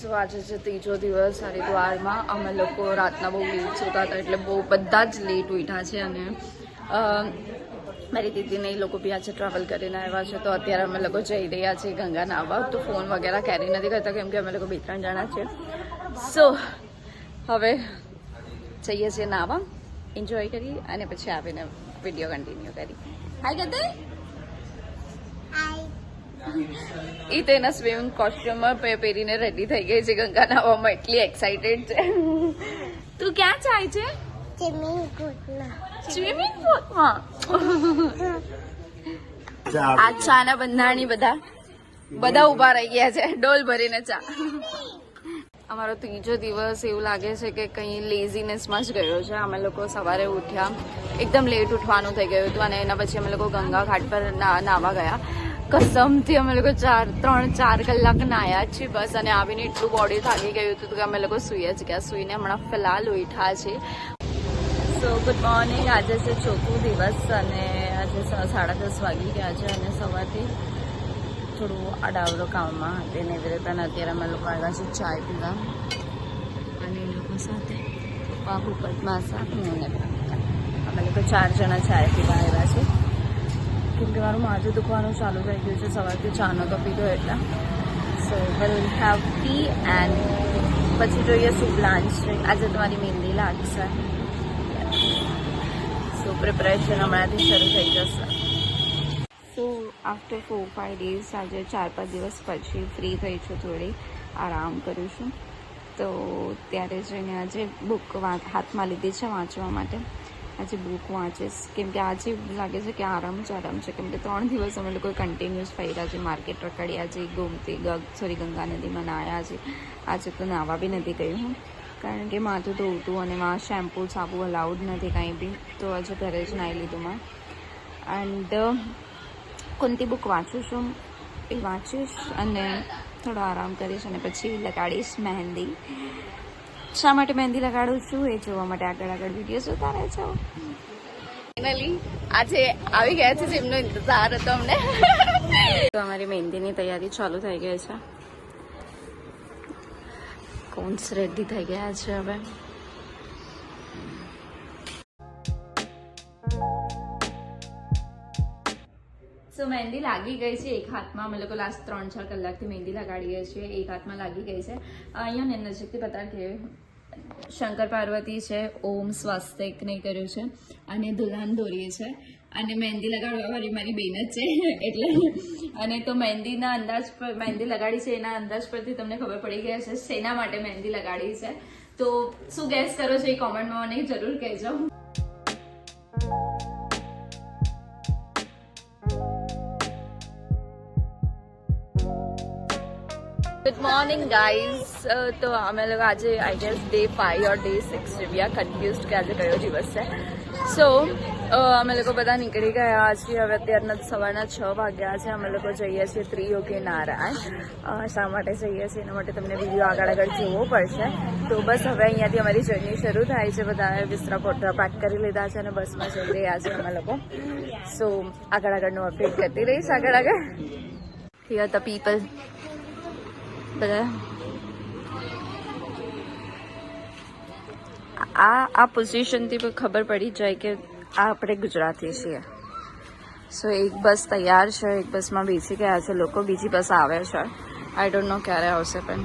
સો આજે છે ત્રીજો દિવસ હરિદ્વારમાં અમે લોકો રાતના બહુ લેટ સુતા હતા એટલે બહુ બધા જ લેટ ઉઠ્યા છે અને મારી દીદીને એ લોકો બી આજે ટ્રાવેલ કરીને આવ્યા છે. તો અત્યારે અમે લોકો જઈ રહ્યા છીએ ગંગા નાવા તો ફોન વગેરે કેરી નથી કરતા કેમ કે અમે લોકો બે ત્રણ જણા છે. સો હવે જઈએ છીએ નાવા. એન્જોય કરી અને પછી આવીને વીડિયો કન્ટિન્યુ કરી. હાય કદે એ તેના સ્વિમિંગ કોસ્ટ્યુમમાં પહેરીને રેડી થઈ ગઈ છે ગંગા નાહવામાં એટલી એક્સાઇટેડ છે. તું ક્યાં જાય છે? સ્વિમિંગ પૂલમાં. આ ચા ના બંધારણી બધા બધા ઊભા રહી ગયા છે ડોલ ભરીને ચા. અમારો ત્રીજો દિવસ એવું લાગે છે કે કંઈ લેઝીનેસમાં જ ગયો છે. અમે લોકો સવારે ઉઠ્યા એકદમ લેટ ઉઠવાનું થઈ ગયું હતું અને એના પછી અમે લોકો ગંગા ઘાટ પર નાહવા ગયા. કસમથી અમે લોકો ચાર, ત્રણ, ચાર કલાક નાહ્યા છીએ બસ અને આવીને એટલું બોડી થાકી ગયું હતું કે અમે લોકો સૂઈ જ ગયા. સૂઈને હમણાં ફિલહાલ ઉઠા છે સો ગુડ મોર્નિંગ આજે છે ચોથું દિવસ અને આજે સાડા દસ વાગી ગયા છે અને સવારથી થોડું અડાવડો કામમાં હતી ને એવી રીતે અત્યારે અમે લોકો આવ્યા છે ચાય પીવા. અને એ લોકો સાથે પાક હું અને અમે લોકો ચાર જણા ચાય પીવા આવ્યા છે. કેમ કે મારું માથું દુખવાનું ચાલુ થઈ ગયું છે, સવારથી ચા નતો પીધો એટલે. So will have tea and પછી જોઈએ શું પ્લાન છે. આજે તમારી મહેંદી લાગશે. સો પ્રિપરેશન હમણાંથી શરૂ થઈ જશે. So after four five days આજે ચાર, પાંચ દિવસ પછી ફ્રી થઈ છું થોડી. આરામ કરું છું. તો, ત્યારે જઈને આજે બુક હાથમાં લીધી છે વાંચવા માટે. આજે બુક વાંચીશ કેમ કે આજે લાગે છે કે આરામ જ આરામ છે. કેમ કે ત્રણ દિવસ અમે લોકો કન્ટિન્યુઅસ ફર્યા છે માર્કેટ રખડ્યા છે, ગોમતી, ગગ સોરી ગંગા નદીમાં નાહ્યા છે. આજે તો નાહવા બી નથી ગયું હું. કારણ કે માથું ધોવતું અને માં શેમ્પૂ સાબુ અલાઉડ નથી કાંઈ બી. તો આજે ઘરે જ નાહી લીધું મેં એન્ડ કોનતી બુક વાંચું છું. એ વાંચીશ અને થોડો આરામ કરીશ અને પછી લગાડીશ મહેંદી. શા માટે મહેંદી લગાડું છું એ જોવા માટે આગળ આગળ વીડિયો જોતા રહેજો. ફાઇનલી આજે આવી ગયા છે જેમનો ઇંતજાર હતો અમને. તો અમારી મહેંદીની તૈયારી ચાલુ થઈ ગઈ છે. કોન્સ રેડી થઈ ગયા છે હવે. સો મહેંદી લાગી ગઈ છે એક હાથમાં અમે લોકો લાસ્ટ ત્રણ ચાર કલાકથી મહેંદી લગાડીએ છીએ એક હાથમાં લાગી ગઈ છે અહીંયા ને નજીકથી બતા કે શંકર પાર્વતી છે ઓમ સ્વાસ્તિક નહીં કર્યું છે અને દુલ્હન દોરીએ છે અને મહેંદી લગાડવા વાળી મારી બેન જ છે એટલે અને તો મહેંદીના અંદાજ પર મહેંદી લગાડી છે એના અંદાજ પરથી તમને ખબર પડી ગયા છે શેના માટે મહેંદી લગાડી છે તો શું ગેસ કરો છો એ કોમેન્ટમાં મને જરૂર કહેજો ગુડ મોર્નિંગ ગાઈઝ તો અમે લોકો આજે I guess day five or day six are confuse કે આજે કયો દિવસ છે સો અમે લોકો બધા નીકળી ગયા છીએ હવે અત્યારના સવારના છ વાગ્યા છે અમે લોકો જઈએ છીએ ત્રિયોગી નારાયણ શા માટે જઈએ છીએ એના માટે તમને વીડિયો આગળ આગળ જોવો પડશે તો બસ હવે અહીંયાથી અમારી જર્ની શરૂ થાય છે બધા બિસ્તરા પોટરા પેક કરી લીધા છે અને બસમાં જઈ રહ્યા છીએ અમે લોકો સો આગળ આગળનું અપડેટ કરતી રહીશ આગળ આગળ હિયર ધ પીપલ બધા આ આ પોઝિશનથી પણ ખબર પડી જાય કે આ આપણે ગુજરાતી છીએ. સો એક બસ તૈયાર છે, એક બસમાં બેસી ગયા છે, લોકો બીજી બસ આવે છે. આઈ ડોન્ટ નો ક્યારે આવશે પણ.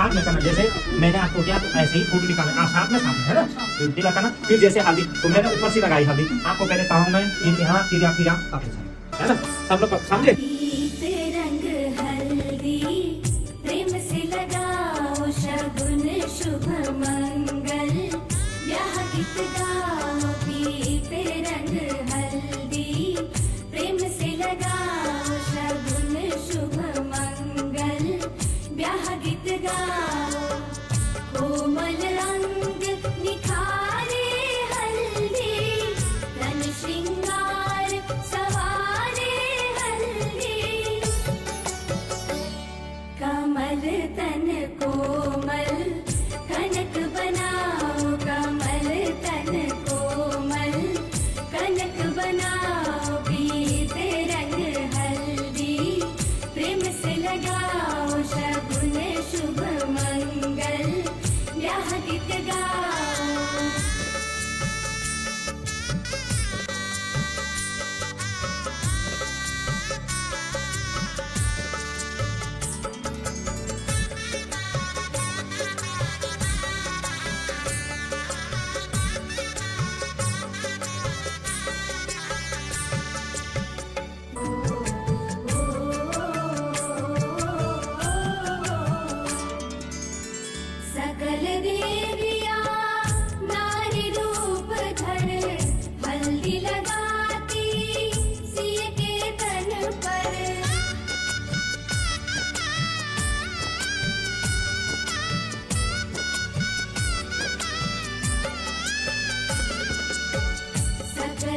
आसार में करना। जैसे मैंने आपको क्या, ऐसे ही फूट निकालना साथ में सामने है ना? करना फिर जैसे हल्दी तो मैंने ऊपर से लगाई हल्दी आपको पहले कहा मैं यहाँ, फिर यहाँ फिर यहाँ है ना? सब लोग, समझे? गीत गाओ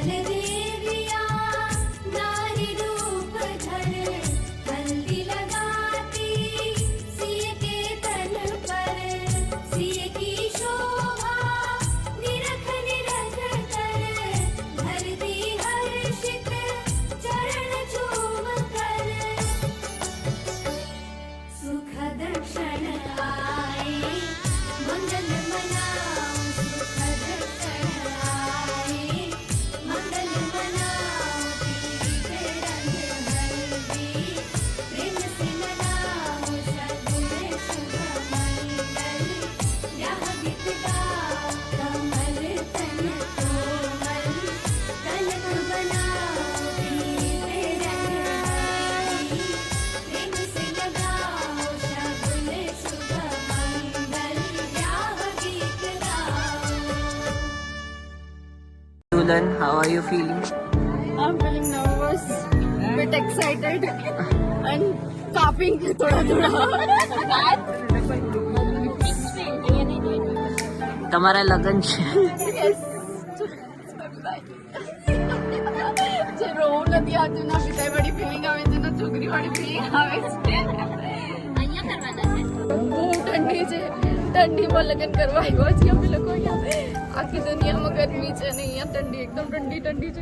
ಮೆರೆದೆ Dulan, how are you feeling? I'm feeling nervous, a bit excited, and coughing થોડા થોડા. તમારા લગ્ન છે Yes. જે રોવું નથી આવતું ના પિતાઈ વાળી ફિલિંગ આવે છે ના છોકરી વાળી ફિલિંગ આવે છે બહુ ઠંડી છે ઠંડીમાં લગ્ન કરવા આવ્યા છીએ અમે લોકો અહીંયા. આખી દુનિયામાં ગરમી છે અને અહીંયા ઠંડી, એકદમ ઠંડી ઠંડી છે.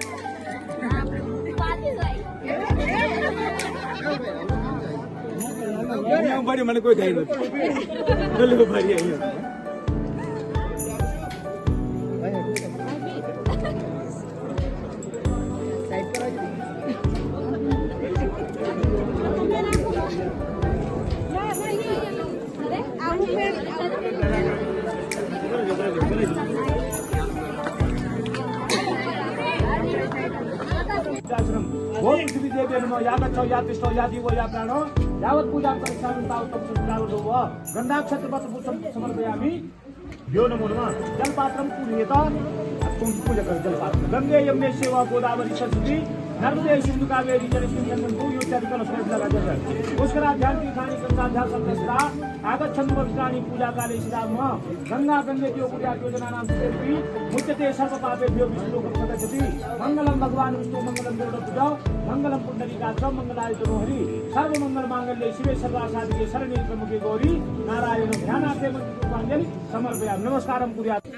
અહીંયા મને કોઈ ગાય નથી ભલે ઉભારી અહીંયા આશ્રમ ઓમ શ્રી દેવી યાદ અક્ષો યાદ વિષ્ણુ યાદ યુવો યાદ પ્રાણો प्राणो यावत् पूजां करिष्यामि तावत् संस्कारो भव गन्धाक्षत्रवत् पुष्पं समर्पयामि यो नमो नमः जलपात्रं पूजयेत तुम पूजा कर जलपात्र गंगे यमुने सेवा गोदावरी सरस्वती नर्मदे सिंधु कावेरी जलस्मिन् गंगन्तु यो चारिकल स्मृतिः पुष्कराध्यान तीर्थानि गंगाध्या संस्था आगच्छन्तु पवित्राणि पूजा काले श्रीराम गंगा गंगे त्यो पूजा योजनानां सुतेपि मुच्यते सर्व पापेभ्यो विष्णुलोकं सदस्यति मङ्गलं भगवान् विष्णु मङ्गलं गरुडध्वज मङ्गलं पुण्डरीकाक्ष मङ्गलाय हरि सर्वमङ्गल माङ्गल्ये शिवे सर्वासाधिके शरणे त्र्यम्बके गौरी नारायण ध्यानार्थे मन्त्रपुष्पाञ्जलि समर्पयामि नमस्कारं कुर्यात्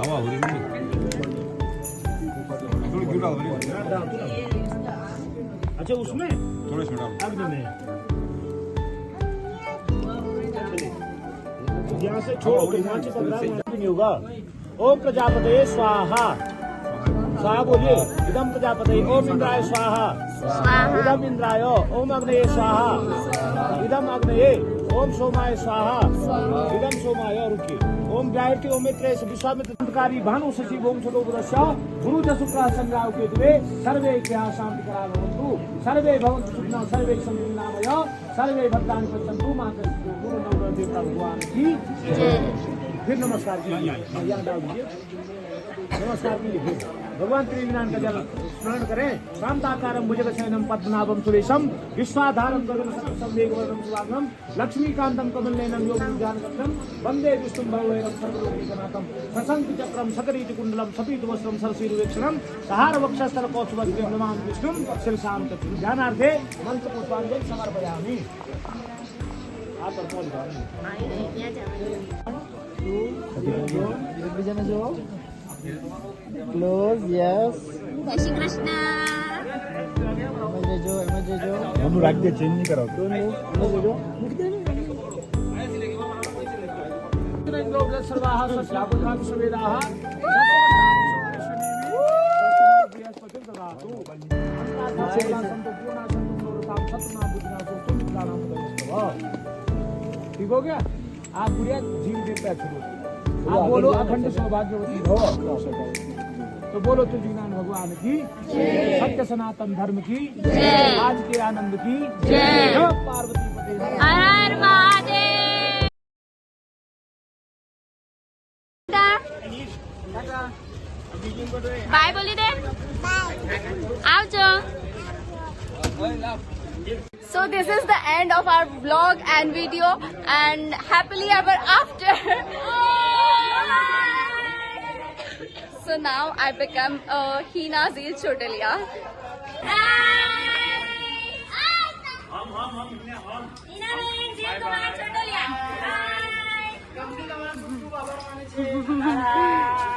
हवा हो रही है थोड़ी क्यों डाल रही अच्छा उसमें थोड़े छोटा अब में यहाँ से छोड़ो तो यहाँ से पंद्रह मिनट भी नहीं होगा ઓમ પ્રજાપતે સ્વાહા સ્વાહા બોલીએ ઇદમ પ્રજાપતે ઓમ ઇન્દ્રાય સ્વાહા ઇદમ ઇન્દ્રાય ઓમ અગ્નયે સ્વાહા ઇદમ અગ્નયે ઓમ સોમાય સ્વાહા ઇદમ સોમાય રૂકીએ ઓમ ગાયત્રી ઓમ મિત્રેશ વિશ્વામિત્ર અંધકારી ભાનુ સચિવ ઓમ છોડો પુરસ્ય ગુરુ ચ શુક્રા સંગ્રાવ કે દુવે સર્વે ઇતિહાસ શાંતિ કરાવંતુ સર્વે ભવંતુ સુખના સર્વે સંમિલનામય સર્વે ભદ્રાણિ પચંતુ માતા ગુરુ નવરદેવ ભગવાન કી જય फिर नमस्कार कीजिए यहाँ डाल दीजिए नमस्कार कीजिए फिर भगवान त्रिविनान का जल स्मरण करें शांताकारम भुजगशयनम पद्मनाभम सुरेशम विश्वाधारम गगन संवेगवर्धम सुवागम लक्ष्मीकांतम कमलनयनम योगम ज्ञानगंधम वंदे विष्णुम भवैरम सर्वलोकनाथम सशंक चक्रम सकरीति कुंडलम सपीत वस्त्रम सरसीरुवेक्षणम सहार वक्षस्थल कौशवद्यम नमाम विष्णुम शिरसाम चक्रम ध्यानार्थे मंत्र पुष्पांजलि समर्पयामि Close, yes. ठीक हो गया आप गुड़िया जीव के पैर छुड़ो आप बोलो अखंड सौभाग्यवती हो तो बोलो तो जीनान भगवान की सत्य सनातन धर्म की आज के आनंद की जय पार्वती पति હર હર મહાદેવ બાય બોલી દે આવજો So this is the end of our vlog and video and happily ever after. so now I become a Hina Zee Chotelia. Bye.